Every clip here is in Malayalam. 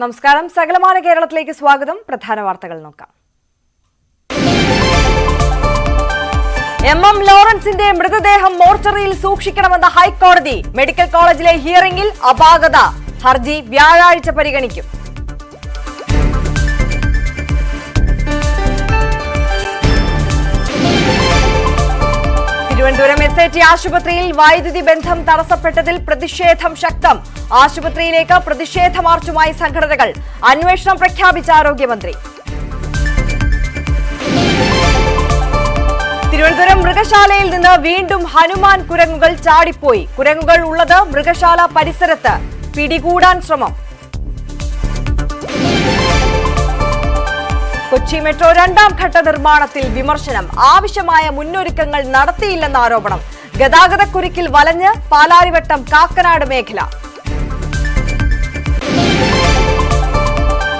നമസ്കാരം. സകലമാന കേരളത്തിലേക്ക് സ്വാഗതം. പ്രധാന വാർത്തകൾ നോക്കാം. എം എം ലോറൻസിന്റെ മൃതദേഹം മോർച്ചറിയിൽ സൂക്ഷിക്കണമെന്ന ഹൈക്കോടതി മെഡിക്കൽ കോളേജിലെ ഹിയറിംഗിൽ അപാകത. ഹർജി വ്യാഴാഴ്ച പരിഗണിക്കും. തിരുവനന്തപുരം എസ് ആശുപത്രിയിൽ വൈദ്യുതി ബന്ധം തടസ്സപ്പെട്ടതിൽ പ്രതിഷേധം ശക്തം. ആശുപത്രിയിലേക്ക് പ്രതിഷേധ മാർച്ചുമായി സംഘടനകൾ. അന്വേഷണം പ്രഖ്യാപിച്ച ആരോഗ്യമന്ത്രി. തിരുവനന്തപുരം മൃഗശാലയിൽ നിന്ന് വീണ്ടും ഹനുമാൻ കുരങ്ങുകൾ ചാടിപ്പോയി. കുരങ്ങുകൾ ഉള്ളത് മൃഗശാല പരിസരത്ത്. പിടികൂടാൻ ശ്രമം. കൊച്ചി മെട്രോ രണ്ടാം ഘട്ട നിർമ്മാണത്തിൽ വിമർശനം. ആവശ്യമായ മുന്നൊരുക്കങ്ങൾ നടത്തിയില്ലെന്ന ആരോപണം. ഗതാഗതക്കുരുക്കിൽ വലഞ്ഞ് പാലാരിവട്ടം കാക്കനാട് മേഖല.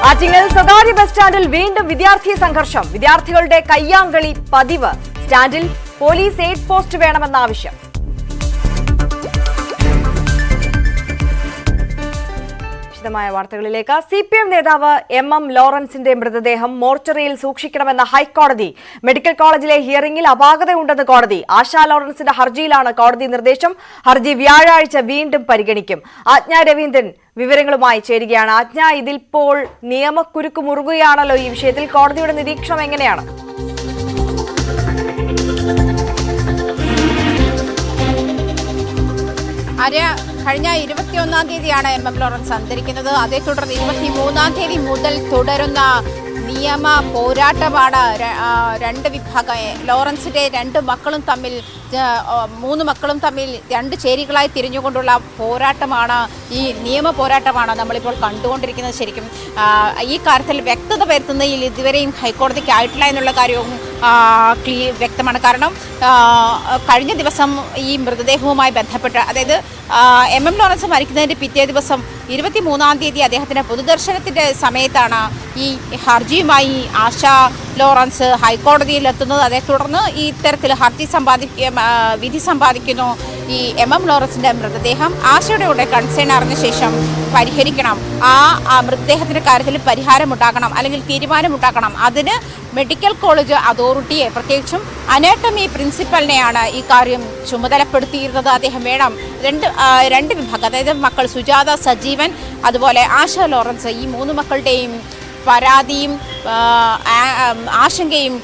ആറ്റിങ്ങൽ സ്വകാര്യ ബസ് സ്റ്റാൻഡിൽ വീണ്ടും വിദ്യാർത്ഥി സംഘർഷം. വിദ്യാർത്ഥികളുടെ കയ്യാങ്കളി പതിവ്. സ്റ്റാൻഡിൽ പോലീസ് എയ്ഡ് പോസ്റ്റ് വേണമെന്ന ആവശ്യം വിശദമായ വാർത്തകളിലേക്ക് സി പി എം നേതാവ് എം എം ലോറൻസിന്റെ മൃതദേഹം മോർച്ചറിയിൽ സൂക്ഷിക്കണമെന്ന ഹൈക്കോടതി മെഡിക്കൽ കോളേജിലെ ഹിയറിംഗിൽ അപാകതയുണ്ടെന്ന് കോടതി. ആശാ ലോറൻസിന്റെ ഹർജിയിലാണ് കോടതി നിർദ്ദേശം. ഹർജി വ്യാഴാഴ്ച വീണ്ടും പരിഗണിക്കും. ആജ്ഞ രവീന്ദ്രൻ വിവരങ്ങളുമായി ചേരുകയാണ്. ആജ്ഞ ഇതിപ്പോൾ നിയമക്കുരുക്ക് മുറുകുകയാണല്ലോ ഈ വിഷയത്തിൽ കോടതിയുടെ നിരീക്ഷണം എങ്ങനെയാണ്? ആര്യ കഴിഞ്ഞ ഇരുപത്തിയൊന്നാം തീയതിയാണ് എം എം ലോറൻസ് അന്തരിക്കുന്നത്. അതേ തുടർന്ന് ഇരുപത്തി മൂന്നാം തീയതി മുതൽ തുടരുന്ന നിയമ പോരാട്ടമാണ് രണ്ട് വിഭാഗം ലോറൻസിന്റെ രണ്ട് മക്കളും തമ്മിൽ മൂന്ന് മക്കളും തമ്മിൽ രണ്ട് ചേരികളായി തിരിഞ്ഞുകൊണ്ടുള്ള പോരാട്ടമാണ് ഈ നിയമ പോരാട്ടമാണ് നമ്മളിപ്പോൾ കണ്ടുകൊണ്ടിരിക്കുന്നത് ശരിക്കും. ഈ കാര്യത്തിൽ വ്യക്തത വരുത്തുന്നതിൽ ഇതുവരെയും ഹൈക്കോടതിക്ക് ആയിട്ടില്ല എന്നുള്ള കാര്യവും ക്ലീ വ്യക്തമാണ്. കാരണം കഴിഞ്ഞ ദിവസം ഈ മൃതദേഹവുമായി ബന്ധപ്പെട്ട് അതായത് എം. എം. ലോറൻസ് മരിക്കുന്നതിന്റെ പിറ്റേ ദിവസം ഇരുപത്തി മൂന്നാം തീയതി അദ്ദേഹത്തിന്റെ പൊതുദർശനത്തിന്റെ സമയത്താണ് ഈ ഹർജിയുമായി ആശ ലോറൻസ് ഹൈക്കോടതിയിൽ എത്തുന്നത് അതേ തുടർന്ന് ഈ ഇത്തരത്തിൽ ഹർജി സമ്പാദിക്ക വിധി സമ്പാദിക്കുന്നു ഈ എം എം ലോറൻസിന്റെ മൃതദേഹം. ആശയുടെ കൂടെ കൺസേൺ അറിഞ്ഞ ശേഷം പരിഹരിക്കണം. ആ മൃതദേഹത്തിന്റെ കാര്യത്തിൽ പരിഹാരമുണ്ടാക്കണം അല്ലെങ്കിൽ തീരുമാനമുണ്ടാക്കണം അതിന് മെഡിക്കൽ കോളേജ് അതോറിറ്റിയെ പ്രത്യേകിച്ചും അനാട്ടമി പ്രിൻസിപ്പലിനെയാണ് ഈ കാര്യം ചുമതലപ്പെടുത്തിയിരുന്നത്. അദ്ദേഹം വേണം രണ്ട് രണ്ട് വിഭാഗം അതായത് മക്കൾ സുജാത സജീവൻ അതുപോലെ ആശ ലോറൻസ് ഈ മൂന്ന് മക്കളുടെയും പരാതിയും ആശങ്കയും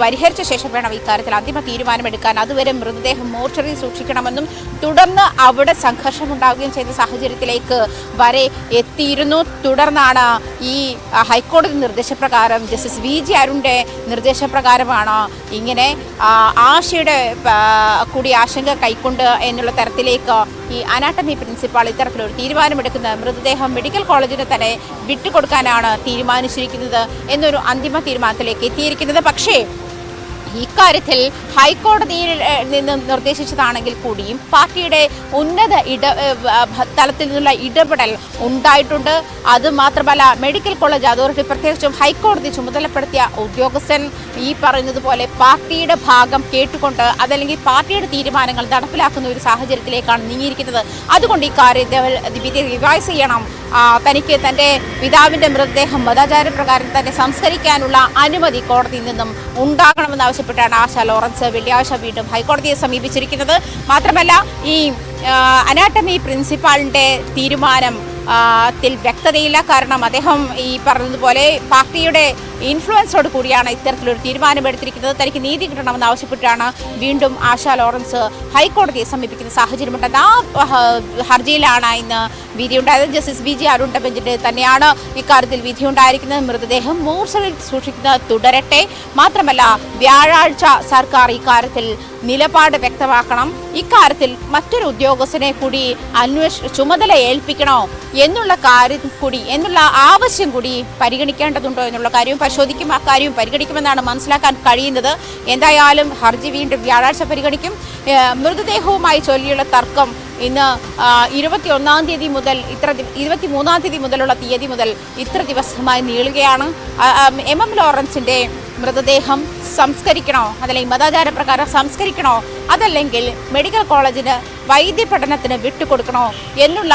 പരിഹരിച്ച ശേഷം വേണം ഇക്കാര്യത്തിൽ അന്തിമ തീരുമാനമെടുക്കാൻ. അതുവരെ മൃതദേഹം മോർച്ചറിയിൽ സൂക്ഷിക്കണമെന്നും തുടർന്ന് അവിടെ സംഘർഷമുണ്ടാവുകയും ചെയ്ത സാഹചര്യത്തിലേക്ക് വരെ എത്തിയിരുന്നു. തുടർന്നാണ് ഈ ഹൈക്കോടതി നിർദ്ദേശപ്രകാരം ജസ്റ്റിസ് വി ജി അരുണിന്റെ നിർദ്ദേശപ്രകാരമാണ് ഇങ്ങനെ ആശയുടെ കൂടി ആശങ്ക കൈക്കൊണ്ട് എന്നുള്ള തരത്തിലേക്ക് ഈ അനാട്ടമി പ്രിൻസിപ്പാൾ ഇത്തരത്തിലൊരു തീരുമാനമെടുക്കുന്നത് മൃതദേഹം മെഡിക്കൽ കോളേജിന് തന്നെ വിട്ടുകൊടുക്കാനാണ് തീരുമാനിച്ചിരിക്കുന്നത് എന്നൊരു അന്തിമ തീരുമാനത്തിലേക്ക് എത്തിയിരിക്കുന്നത്. പക്ഷേ ഇക്കാര്യത്തിൽ ഹൈക്കോടതിയിൽ നിന്ന് നിർദ്ദേശിച്ചതാണെങ്കിൽ കൂടിയും പാർട്ടിയുടെ ഉന്നത ഇട തലത്തിൽ നിന്നുള്ള ഇടപെടൽ ഉണ്ടായിട്ടുണ്ട്. അത് മാത്രമല്ല മെഡിക്കൽ കോളേജ് അതോറിറ്റി പ്രത്യേകിച്ചും ഹൈക്കോടതി ചുമതലപ്പെടുത്തിയ ഉദ്യോഗസ്ഥൻ ഈ പറയുന്നതുപോലെ പാർട്ടിയുടെ ഭാഗം കേട്ടുകൊണ്ട് അതല്ലെങ്കിൽ പാർട്ടിയുടെ തീരുമാനങ്ങൾ നടപ്പിലാക്കുന്ന ഒരു സാഹചര്യത്തിലേക്കാണ് നീങ്ങിയിരിക്കുന്നത്. അതുകൊണ്ട് ഈ കാര്യത്തെ റിവൈസ് ചെയ്യണം. തനിക്ക് തന്റെ പിതാവിന്റെ മൃതദേഹം മതാചാരപ്രകാരം തന്നെ സംസ്കരിക്കാനുള്ള അനുമതി കോടതിയിൽ നിന്നും ഉണ്ടാകണമെന്ന് ആവശ്യപ്പെട്ടാണ് ആശ ലോറൻസ് വെള്ളിയാഴ്ച വീണ്ടും ഹൈക്കോടതിയെ സമീപിച്ചിരിക്കുന്നത്. മാത്രമല്ല ഈ അനാട്ടമി പ്രിൻസിപ്പാളിന്റെ തീരുമാനം ത്തിൽ വ്യക്തതയില്ല. കാരണം അദ്ദേഹം ഈ പറഞ്ഞതുപോലെ പാർട്ടിയുടെ ഇൻഫ്ലുവൻസോട് കൂടിയാണ് ഇത്തരത്തിലൊരു തീരുമാനമെടുത്തിരിക്കുന്നത്. തനിക്ക് നീതി കിട്ടണമെന്ന് ആവശ്യപ്പെട്ടാണ് വീണ്ടും ആശ ലോറൻസ് ഹൈക്കോടതിയെ സമീപിക്കുന്ന സാഹചര്യമുണ്ടെന്ന് ആ ഹർജിയിലാണ് ഇന്ന് വിധിയുണ്ടായത്. ജസ്റ്റിസ് വി ജി അരുണ്ട ബെഞ്ചിന്റെ തന്നെയാണ് ഇക്കാര്യത്തിൽ വിധിയുണ്ടായിരിക്കുന്നത്. മൃതദേഹം മൂർച്ചയിൽ സൂക്ഷിക്കുന്നത് തുടരട്ടെ. മാത്രമല്ല വ്യാഴാഴ്ച സർക്കാർ ഇക്കാര്യത്തിൽ നിലപാട് വ്യക്തമാക്കണം. ഇക്കാര്യത്തിൽ മറ്റൊരു ഉദ്യോഗസ്ഥനെ കൂടി അന്വേഷ ചുമതല ഏൽപ്പിക്കണോ എന്നുള്ള കാര്യം കൂടി എന്നുള്ള ആവശ്യം കൂടി പരിഗണിക്കേണ്ടതുണ്ടോ എന്നുള്ള കാര്യവും പരിശോധിക്കും. ആ കാര്യവും പരിഗണിക്കുമെന്നാണ് മനസ്സിലാക്കാൻ കഴിയുന്നത്. എന്തായാലും ഹർജി വീണ്ടും വ്യാഴാഴ്ച പരിഗണിക്കും. മൃതദേഹവുമായി ചൊല്ലിയുള്ള തർക്കം ഇന്ന് ഇരുപത്തി ഒന്നാം തീയതി മുതൽ ഇത്ര ഇരുപത്തി മൂന്നാം തീയതി മുതലുള്ള തീയതി മുതൽ ഇത്ര ദിവസമായി നീളുകയാണ്. എം. എം. ലോറൻസിന്റെ മൃതദേഹം സംസ്കരിക്കണോ? അതല്ലെങ്കിൽ മതാചാര പ്രകാരം സംസ്കരിക്കണോ? അതല്ലെങ്കിൽ മെഡിക്കൽ കോളേജിന് വൈദ്യ പഠനത്തിന് വിട്ടുകൊടുക്കണോ? എന്നുള്ള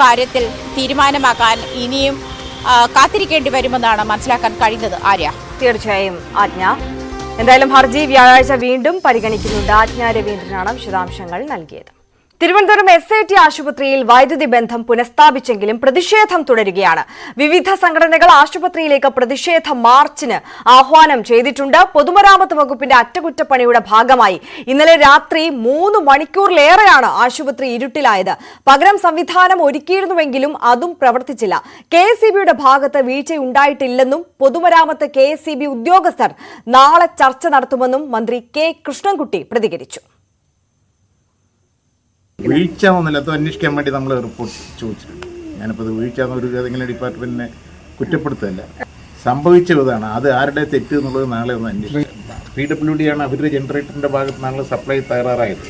കാര്യത്തിൽ തീരുമാനമാക്കാൻ ഇനിയും കാത്തിരിക്കേണ്ടി വരുമെന്നാണ് മനസ്സിലാക്കാൻ കഴിയുന്നത്. ആര്യ? തീർച്ചയായും ആജ്ഞ. എന്തായാലും ഹർജി വ്യാഴാഴ്ച വീണ്ടും പരിഗണിക്കുന്നുണ്ട്. ആജ്ഞ രവീന്ദ്രനാണ് വിശദാംശങ്ങൾ നൽകിയത്. തിരുവനന്തപുരം എസ് ഐ ടി ആശുപത്രിയിൽ വൈദ്യുതി ബന്ധം പുനഃസ്ഥാപിച്ചെങ്കിലും പ്രതിഷേധം തുടരുകയാണ്. വിവിധ സംഘടനകൾ ആശുപത്രിയിലേക്ക് പ്രതിഷേധ മാർച്ചിന് ആഹ്വാനം ചെയ്തിട്ടുണ്ട്. പൊതുമരാമത്ത് വകുപ്പിന്റെ അറ്റകുറ്റപ്പണിയുടെ ഭാഗമായി ഇന്നലെ രാത്രി മൂന്ന് മണിക്കൂറിലേറെയാണ് ആശുപത്രി ഇരുട്ടിലായത്. പകരം സംവിധാനം ഒരുക്കിയിരുന്നുവെങ്കിലും അതും പ്രവർത്തിച്ചില്ല. കെ എസ് ഭാഗത്ത് വീഴ്ചയുണ്ടായിട്ടില്ലെന്നും പൊതുമരാമത്ത് കെ എസ് ഉദ്യോഗസ്ഥർ നാളെ ചർച്ച നടത്തുമെന്നും മന്ത്രി കെ കൃഷ്ണൻകുട്ടി പ്രതികരിച്ചു. വീഴ്ച ഒന്നുമില്ല അത് അന്വേഷിക്കാൻ വേണ്ടി നമ്മൾ റിപ്പോർട്ട് ചോദിച്ചിട്ടുണ്ട്. ഞാനിപ്പോൾ അത് വീഴ്ച എന്നൊരു ഏതെങ്കിലും ഡിപ്പാർട്ട്മെന്റിനെ കുറ്റപ്പെടുത്തല്ല സംഭവിച്ച ഇതാണ്. അത് ആരുടെ തെറ്റ് എന്നുള്ളത് നാളെ ഒന്ന് അന്വേഷിക്കാം. പി ഡബ്ല്യു ഡി ആണ് അവരുടെ ജനറേറ്ററിന്റെ ഭാഗത്ത് നാളെ സപ്ലൈ തയ്യാറായത്.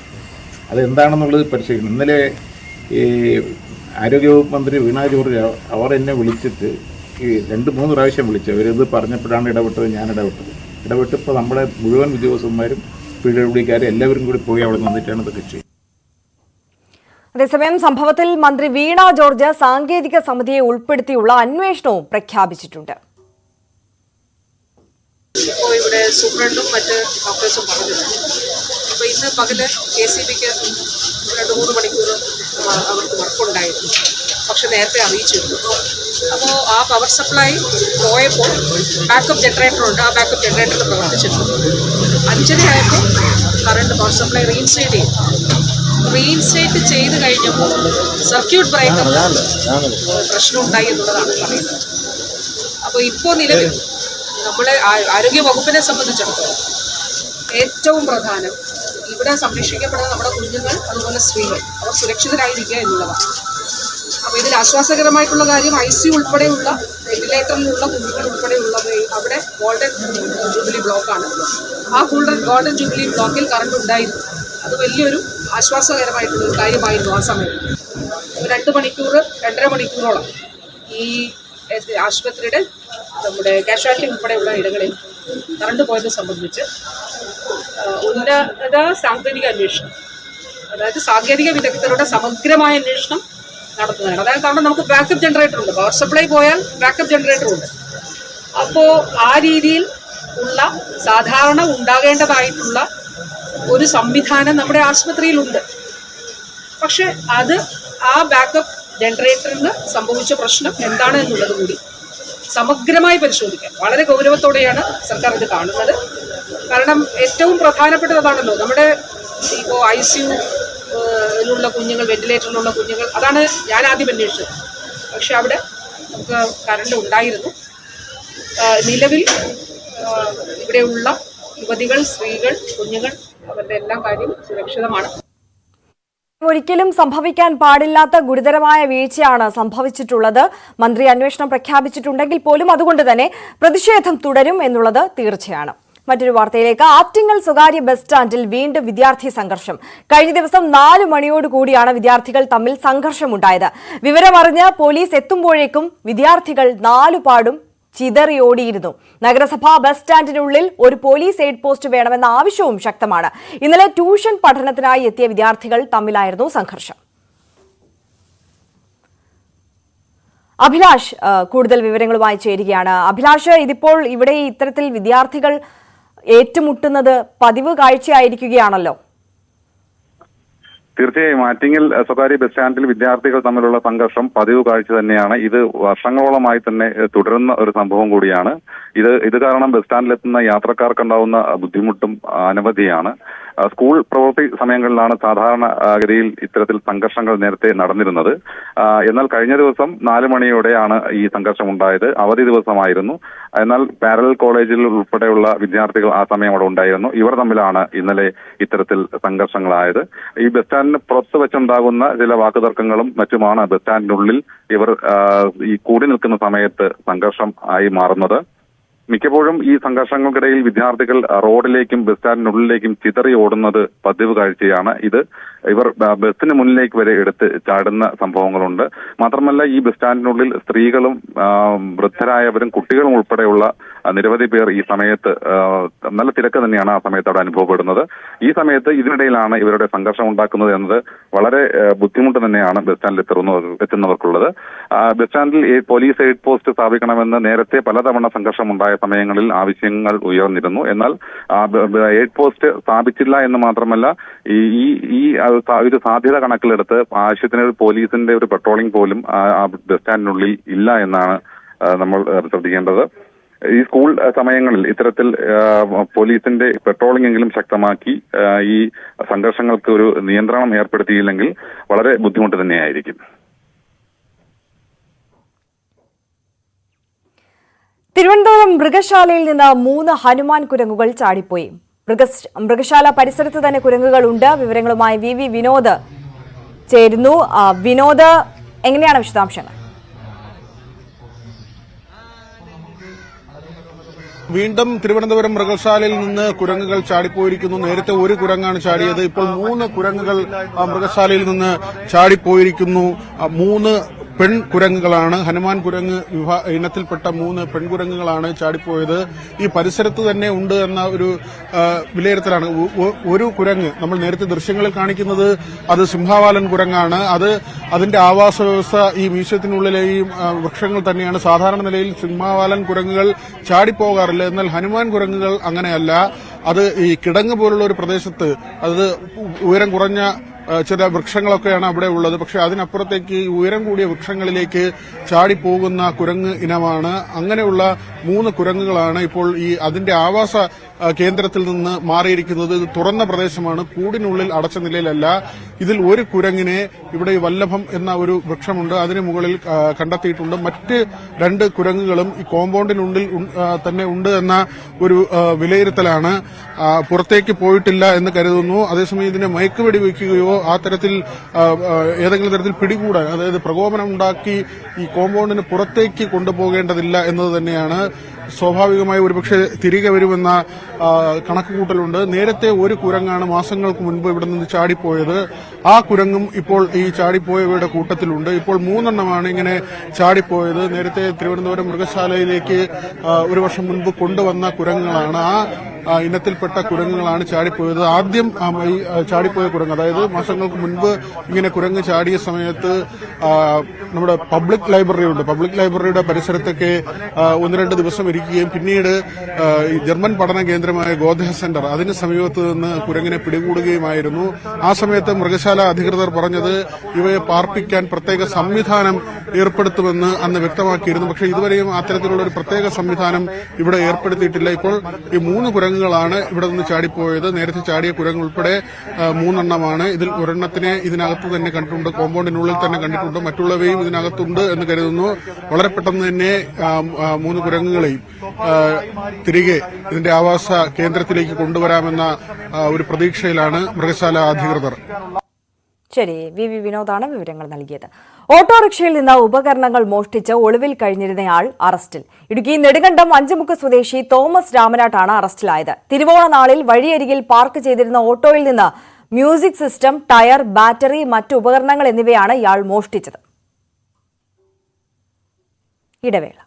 അത് എന്താണെന്നുള്ളത് പരിശോധിക്കണം. ഇന്നലെ ഈ ആരോഗ്യവകുപ്പ് മന്ത്രി വീണ ജോർജ് അവർ എന്നെ വിളിച്ചിട്ട് ഈ രണ്ട് മൂന്ന് പ്രാവശ്യം വിളിച്ചു. അവരിത് പറഞ്ഞപ്പോഴാണ് ഇടപെട്ടത് ഞാൻ ഇടപെട്ടത്. ഇടപെട്ടപ്പോൾ നമ്മുടെ മുഴുവൻ ഉദ്യോഗസ്ഥന്മാരും പി ഡബ്ല്യു ഡിക്കാരും എല്ലാവരും കൂടി പോയി അവിടെ നിന്നിട്ടാണ് ഇതൊക്കെ ചെയ്യുന്നത് അതേസമയം സംഭവത്തിൽ മന്ത്രി വീണ ജോർജ് സാങ്കേതിക സമിതിയെ ഉൾപ്പെടുത്തിയുള്ള അന്വേഷണവും പ്രഖ്യാപിച്ചിട്ടുണ്ട്. ഇപ്പോൾ ഇവിടെ സൂപ്രണ്ടും മറ്റ് ഡോക്ടേഴ്സും പറഞ്ഞിട്ടുണ്ട്. അപ്പോൾ ഇന്ന് പകൽ കെ സി ബിക്ക് രണ്ട് മൂന്ന് മണിക്കൂർ അവ- അവർക്ക് വർക്കുണ്ടായിരുന്നു പക്ഷെ നേരത്തെ അറിയിച്ചിരുന്നു. അപ്പോൾ ആ പവർ സപ്ലൈ പോയപ്പോൾ ബാക്കപ്പ് ജനറേറ്റർ ഉണ്ട്. ആ ബാക്കപ്പ് ജനറേറ്റർ പ്രവർത്തിച്ചിട്ടുണ്ട്. അഞ്ചര ആയപ്പോൾ കറണ്ട് പവർ സപ്ലൈ റീഇൻസ്റ്റേറ്റ് ചെയ്തു. റീഇൻസ്റ്റേറ്റ് ചെയ്ത് കഴിഞ്ഞപ്പോൾ സർക്യൂട്ട് ബ്രേക്കർ പ്രശ്നം ഉണ്ടായി എന്നുള്ളതാണ് പറയുന്നത്. അപ്പോൾ ഇപ്പോൾ നിലവിൽ നമ്മളെ ആരോഗ്യ വകുപ്പിനെ സംബന്ധിച്ചിടത്തോളം ഏറ്റവും പ്രധാനം ഇവിടെ സംരക്ഷിക്കപ്പെടുന്ന നമ്മുടെ കുഞ്ഞുങ്ങൾ അതുപോലെ സ്ത്രീകൾ. അവർ സുരക്ഷിതരായിരിക്കുക എന്നുള്ളതാണ്. അപ്പോൾ ഇതിൽ ആശ്വാസകരമായിട്ടുള്ള കാര്യം ഐ സി ഉൾപ്പെടെയുള്ള വെന്റിലേറ്ററിലുള്ള കുഞ്ഞുങ്ങൾ ഉൾപ്പെടെയുള്ളത് അവിടെ ഗോൾഡൻ ജൂബിലി ബ്ലോക്കാണ്. ആ ഗോൾഡൻ ഗോൾഡൻ ജൂബിലി ബ്ലോക്കിൽ കറണ്ട് ഉണ്ടായിരുന്നു. അത് വലിയൊരു ആശ്വാസകരമായിട്ടുള്ള ഒരു കാര്യമായിരുന്നു ആ സമയത്ത് രണ്ട് മണിക്കൂർ രണ്ടര മണിക്കൂറോളം ഈ ആശുപത്രിയുടെ നമ്മുടെ കാഷ്വാലിറ്റി ഉൾപ്പെടെയുള്ള ഇടങ്ങളിൽ കറണ്ട് പോയത് സംബന്ധിച്ച് ഉന്നത സാങ്കേതിക അന്വേഷണം അതായത് സാങ്കേതിക വിദഗ്ധരുടെ സമഗ്രമായ അന്വേഷണം നടത്തുന്നതാണ്. അതായത് കാരണം നമുക്ക് ബാക്കപ്പ് ജനറേറ്റർ ഉണ്ട്. പവർ സപ്ലൈ പോയാൽ ബാക്കപ്പ് ജനറേറ്റർ ഉണ്ട്. അപ്പോൾ ആ രീതിയിൽ ഉള്ള സാധാരണ ഉണ്ടാകേണ്ടതായിട്ടുള്ള ഒരു സംവിധാനം നമ്മുടെ ആശുപത്രിയിലുണ്ട്. പക്ഷെ അത് ആ ബാക്കപ്പ് ജനറേറ്ററിന് സംഭവിച്ച പ്രശ്നം എന്താണ് എന്നുള്ളത് കൂടി സമഗ്രമായി പരിശോധിക്കാൻ വളരെ ഗൗരവത്തോടെയാണ് സർക്കാർ ഇത് കാണുന്നത്. കാരണം ഏറ്റവും പ്രധാനപ്പെട്ടതാണല്ലോ നമ്മുടെ ഇപ്പോൾ ഐ സി യിലുള്ള കുഞ്ഞുങ്ങൾ വെന്റിലേറ്ററിലുള്ള കുഞ്ഞുങ്ങൾ അതാണ് ഞാൻ ആദ്യം അന്വേഷിച്ചത്. പക്ഷെ അവിടെ നമുക്ക് കറണ്ട് ഉണ്ടായിരുന്നു. നിലവിൽ ഇവിടെയുള്ള യുവതികൾ സ്ത്രീകൾ കുഞ്ഞുങ്ങൾ അവരുടെ എല്ലാ കാര്യം സുരക്ഷിതമാണ്. ഒരിക്കലും സംഭവിക്കാൻ പാടില്ലാത്ത ഗുരുതരമായ വീഴ്ചയാണ് സംഭവിച്ചിട്ടുള്ളത്. മന്ത്രി അന്വേഷണം പ്രഖ്യാപിച്ചിട്ടുണ്ടെങ്കിൽ പോലും അതുകൊണ്ട് തന്നെ പ്രതിഷേധം തുടരും എന്നുള്ളത് തീർച്ചയാണ്. മറ്റൊരു വാർത്തയിലേക്ക് ആറ്റിങ്ങൽ സ്വകാര്യ ബസ് സ്റ്റാൻഡിൽ വീണ്ടും വിദ്യാർത്ഥി സംഘർഷം. കഴിഞ്ഞ ദിവസം നാല് മണിയോടുകൂടിയാണ് വിദ്യാർത്ഥികൾ തമ്മിൽ സംഘർഷമുണ്ടായത്. വിവരമറിഞ്ഞ് പോലീസ് എത്തുമ്പോഴേക്കും വിദ്യാർത്ഥികൾ നാലുപാടും ചിതറിയോടിയിരുന്നു. നഗരസഭാ ബസ് സ്റ്റാൻഡിനുള്ളിൽ ഒരു പോലീസ് എയ്ഡ് പോസ്റ്റ് വേണമെന്ന ആവശ്യവും ശക്തമാണ്. ഇന്നലെ ട്യൂഷൻ പഠനത്തിനായി എത്തിയ വിദ്യാർത്ഥികൾ തമ്മിലായിരുന്നു സംഘർഷം. അഭിലാഷ് കൂടുതൽ വിവരങ്ങളുമായി ചേരുകയാണ്. അഭിലാഷ് ഇതിപ്പോൾ ഇവിടെ ഇത്തരത്തിൽ വിദ്യാർത്ഥികൾ ഏറ്റുമുട്ടുന്നത് പതിവ് കാഴ്ചയായിരിക്കുകയാണല്ലോ. തീർച്ചയായും ആറ്റിങ്ങൽ സ്വകാര്യ ബസ് സ്റ്റാൻഡിൽ വിദ്യാർത്ഥികൾ തമ്മിലുള്ള സംഘർഷം പതിവ് കാഴ്ച തന്നെയാണ്. ഇത് വർഷങ്ങളോളമായി തന്നെ തുടരുന്ന ഒരു സംഭവം കൂടിയാണ്. ഇത് ഇത് കാരണം ബസ് സ്റ്റാൻഡിലെത്തുന്ന യാത്രക്കാർക്കുണ്ടാവുന്ന ബുദ്ധിമുട്ടും അനവധിയാണ്. സ്കൂൾ പ്രവൃത്തി സമയങ്ങളിലാണ് സാധാരണ ഗതിയിൽ ഇത്തരത്തിൽ സംഘർഷങ്ങൾ നേരത്തെ നടന്നിരുന്നത്. എന്നാൽ കഴിഞ്ഞ ദിവസം നാല് മണിയോടെയാണ് ഈ സംഘർഷം ഉണ്ടായത് അവധി ദിവസമായിരുന്നു. എന്നാൽ പാരലൽ കോളേജിൽ ഉൾപ്പെടെയുള്ള വിദ്യാർത്ഥികൾ ആ സമയം അവിടെ ഉണ്ടായിരുന്നു. ഇവർ തമ്മിലാണ് ഇന്നലെ ഇത്തരത്തിൽ സംഘർഷങ്ങളായത്. ഈ ബസ് സ്റ്റാൻഡിന് പുറത്ത് വെച്ചുണ്ടാകുന്ന ചില വാക്കുതർക്കങ്ങളും മറ്റുമാണ് ബസ് സ്റ്റാൻഡിനുള്ളിൽ ഇവർ ഈ കൂടി നിൽക്കുന്ന സമയത്ത് സംഘർഷം ആയി മാറുന്നത്. മിക്കപ്പോഴും ഈ സംഘർഷങ്ങൾക്കിടയിൽ വിദ്യാർത്ഥികൾ റോഡിലേക്കും ബസ് സ്റ്റാൻഡിനുള്ളിലേക്കും ചിതറി ഓടുന്നത് പതിവ് കാഴ്ചയാണ്. ഇത് ഇവർ ബസ്സിന് മുന്നിലേക്ക് വരെ എടുത്ത് ചാടുന്ന സംഭവങ്ങളുണ്ട്. മാത്രമല്ല ഈ ബസ് സ്റ്റാൻഡിനുള്ളിൽ സ്ത്രീകളും വൃദ്ധരായവരും കുട്ടികളും ഉൾപ്പെടെയുള്ള നിരവധി പേർ ഈ സമയത്ത് നല്ല തിരക്ക് തന്നെയാണ് ആ സമയത്ത് അവിടെ അനുഭവപ്പെടുന്നത്. ഈ സമയത്ത് ഇതിനിടയിലാണ് ഇവരുടെ സംഘർഷം ഉണ്ടാക്കുന്നത് എന്നത് വളരെ ബുദ്ധിമുട്ട് തന്നെയാണ് ബസ് സ്റ്റാൻഡിൽ എത്തുന്ന എത്തുന്നവർക്കുള്ളത്. ബസ് സ്റ്റാൻഡിൽ പോലീസ് എയ്ഡ് പോസ്റ്റ് സ്ഥാപിക്കണമെന്ന് നേരത്തെ പലതവണ സംഘർഷം ഉണ്ടായ സമയങ്ങളിൽ ആവശ്യങ്ങൾ ഉയർന്നിരുന്നു. എന്നാൽ എയ്ഡ് പോസ്റ്റ് സ്ഥാപിച്ചില്ല എന്ന് മാത്രമല്ല ഈ ഈ ഒരു സാധ്യത കണക്കിലെടുത്ത് ആവശ്യത്തിന് ഒരു പോലീസിന്റെ ഒരു പെട്രോളിംഗ് പോലും ബസ് സ്റ്റാൻഡിനുള്ളിൽ ഇല്ല എന്നാണ് നമ്മൾ ശ്രദ്ധിക്കേണ്ടത്. ഈ സ്കൂൾ സമയങ്ങളിൽ ഇത്തരത്തിൽ പോലീസിന്റെ പെട്രോളിംഗ് എങ്കിലും ശക്തമാക്കി ഈ സംഘർഷങ്ങൾക്ക് ഒരു നിയന്ത്രണം ഏർപ്പെടുത്തിയില്ലെങ്കിൽ വളരെ ബുദ്ധിമുട്ട് തന്നെയായിരിക്കും. തിരുവനന്തപുരം മൃഗശാലയിൽ നിന്ന് മൂന്ന് ഹനുമാൻ കുരങ്ങുകൾ ചാടിപ്പോയി. മൃഗശാല പരിസരത്ത് തന്നെ കുരങ്ങുകൾ ഉണ്ട് വിവരങ്ങളുമായി വി വി വിനോദ് ചേരുന്നു. വിനോദ് എങ്ങനെയാണ് വിശദാംശങ്ങൾ? വീണ്ടും തിരുവനന്തപുരം മൃഗശാലയിൽ നിന്ന് കുരങ്ങുകൾ ചാടിപ്പോയിരിക്കുന്നു. നേരത്തെ ഒരു കുരങ്ങാണ് ചാടിയത്. ഇപ്പോൾ മൂന്ന് കുരങ്ങുകൾ മൃഗശാലയിൽ നിന്ന് ചാടിപ്പോയിരിക്കുന്നു. മൂന്ന് പെൺ കുരങ്ങുകളാണ് ഹനുമാൻ കുരങ്ങ് ഇനത്തിൽപ്പെട്ട മൂന്ന് പെൺകുരങ്ങുകളാണ് ചാടിപ്പോയത്. ഈ പരിസരത്ത് തന്നെ ഉണ്ട് എന്ന ഒരു വിലയിരുത്തലാണ്. ഒരു കുരങ്ങ് നമ്മൾ നേരത്തെ ദൃശ്യങ്ങളിൽ കാണിക്കുന്നത് അത് സിംഹാവാലൻ കുരങ്ങാണ്. അത് അതിന്റെ ആവാസ വ്യവസ്ഥ ഈ മീശത്തിനുള്ളിലെ ഈ വൃക്ഷങ്ങൾ തന്നെയാണ്. സാധാരണ നിലയിൽ സിംഹാവാലൻ കുരങ്ങുകൾ ചാടിപ്പോകാറില്ല. എന്നാൽ ഹനുമാൻ കുരങ്ങുകൾ അങ്ങനെയല്ല. അത് ഈ കിടങ്ങ് പോലുള്ള ഒരു പ്രദേശത്ത് അത് ഉയരം കുറഞ്ഞ ചില വൃക്ഷങ്ങളൊക്കെയാണ് അവിടെ ഉള്ളത്. പക്ഷെ അതിനപ്പുറത്തേക്ക് ഈ ഉയരം കൂടിയ വൃക്ഷങ്ങളിലേക്ക് ചാടിപ്പോകുന്ന കുരങ്ങ് ഇനമാണ്. അങ്ങനെയുള്ള മൂന്ന് കുരങ്ങുകളാണ് ഇപ്പോൾ ഈ അതിന്റെ ആവാസ കേന്ദ്രത്തിൽ നിന്ന് മാറിയിരിക്കുന്നത് ഇത് തുറന്ന പ്രദേശമാണ്. കൂടിനുള്ളിൽ അടച്ച നിലയിലല്ല. ഇതിൽ ഒരു കുരങ്ങിനെ ഇവിടെ വല്ലഭം എന്ന ഒരു വൃക്ഷമുണ്ട്. അതിന് മുകളിൽ കണ്ടെത്തിയിട്ടുണ്ട്. മറ്റ് രണ്ട് കുരങ്ങുകളും ഈ കോമ്പൗണ്ടിനുള്ളിൽ തന്നെ ഉണ്ട് എന്ന ഒരു വിലയിരുത്തലാണ്. പുറത്തേക്ക് പോയിട്ടില്ല എന്ന് കരുതുന്നു. അതേസമയം ഇതിനെ മയക്കുവെടി വയ്ക്കുകയോ ആ തരത്തിൽ ഏതെങ്കിലും തരത്തിൽ പിടികൂടാൻ അതായത് പ്രകോപനം ഉണ്ടാക്കി ഈ കോമ്പൗണ്ടിന് പുറത്തേക്ക് കൊണ്ടുപോകേണ്ടതില്ല എന്നത് തന്നെയാണ്. സ്വാഭാവികമായി ഒരുപക്ഷെ തിരികെ വരുമെന്ന കണക്കുകൂട്ടലുണ്ട്. നേരത്തെ ഒരു കുരങ്ങാണ് മാസങ്ങൾക്ക് മുൻപ് ഇവിടെ നിന്ന് ചാടിപ്പോയത്. ആ കുരങ്ങും ഇപ്പോൾ ഈ ചാടിപ്പോയവയുടെ കൂട്ടത്തിലുണ്ട്. ഇപ്പോൾ മൂന്നെണ്ണമാണ് ഇങ്ങനെ ചാടിപ്പോയത്. നേരത്തെ തിരുവനന്തപുരം മൃഗശാലയിലേക്ക് ഒരു വർഷം മുൻപ് കൊണ്ടുവന്ന കുരങ്ങുകളാണ്. ആ ഇനത്തിൽപ്പെട്ട കുരങ്ങുകളാണ് ചാടിപ്പോയത്. ആദ്യം ഈ ചാടിപ്പോയ കുരങ്ങ് അതായത് മാസങ്ങൾക്ക് മുൻപ് ഇങ്ങനെ കുരങ്ങ് ചാടിയ സമയത്ത് നമ്മുടെ പബ്ലിക് ലൈബ്രറി ഉണ്ട് പബ്ലിക് ലൈബ്രറിയുടെ പരിസരത്തൊക്കെ ഒന്ന് രണ്ട് ദിവസം ഇരിക്കുകയും പിന്നീട് ജർമ്മൻ പഠന കേന്ദ്രമായ ഗോദഹ സെന്റർ അതിന് സമീപത്ത് നിന്ന് കുരങ്ങിനെ പിടികൂടുകയുമായിരുന്നു. ആ സമയത്ത് മൃഗശാല അധികൃതർ പറഞ്ഞത് ഇവയെ പാർപ്പിക്കാൻ പ്രത്യേക സംവിധാനം ഏർപ്പെടുത്തുമെന്ന് അന്ന് വ്യക്തമാക്കിയിരുന്നു. പക്ഷെ ഇതുവരെയും അത്തരത്തിലുള്ള ഒരു പ്രത്യേക സംവിധാനം ഇവിടെ ഏർപ്പെടുത്തിയിട്ടില്ല. ഇപ്പോൾ ഈ മൂന്ന് കുരങ്ങുകളാണ് ഇവിടെ നിന്ന് ചാടിപ്പോയത്. നേരത്തെ ചാടിയ കുരങ്ങ് ഉൾപ്പെടെ മൂന്നെണ്ണമാണ്. ഇതിൽ ഒരെണ്ണത്തിനെ ഇതിനകത്ത് തന്നെ കണ്ടിട്ടുണ്ട്. കോമ്പൗണ്ടിനുള്ളിൽ തന്നെ കണ്ടിട്ടുണ്ട്. മറ്റുള്ളവയും ഇതിനകത്തുണ്ട് എന്ന് കരുതുന്നു. വളരെ പെട്ടെന്ന് തന്നെ മൂന്ന് കുരങ്ങുകളെയും തിരികെ ഇതിന്റെ ആവാസ കേന്ദ്രത്തിലേക്ക് കൊണ്ടുവരാമെന്ന ഒരു പ്രതീക്ഷയിലാണ് മൃഗശാല അധികൃതർ. ശരി വി വി വിനോദാണ് വിവരങ്ങൾ നൽകിയത്. ഓട്ടോറിക്ഷയിൽ നിന്ന് ഉപകരണങ്ങൾ മോഷ്ടിച്ച് ഒളിവിൽ കഴിഞ്ഞിരുന്നയാൾ അറസ്റ്റിൽ. ഇടുക്കി നെടുങ്കണ്ടം അഞ്ചുമുക്ക് സ്വദേശി തോമസ് രാമനാട്ടാണ് അറസ്റ്റിലായത്. തിരുവോണ നാളിൽ വഴിയരികിൽ പാർക്ക് ചെയ്തിരുന്ന ഓട്ടോയിൽ നിന്ന് മ്യൂസിക് സിസ്റ്റം ടയർ ബാറ്ററി മറ്റു ഉപകരണങ്ങൾ എന്നിവയാണ് ഇയാൾ മോഷ്ടിച്ചത്. ഇടവേള.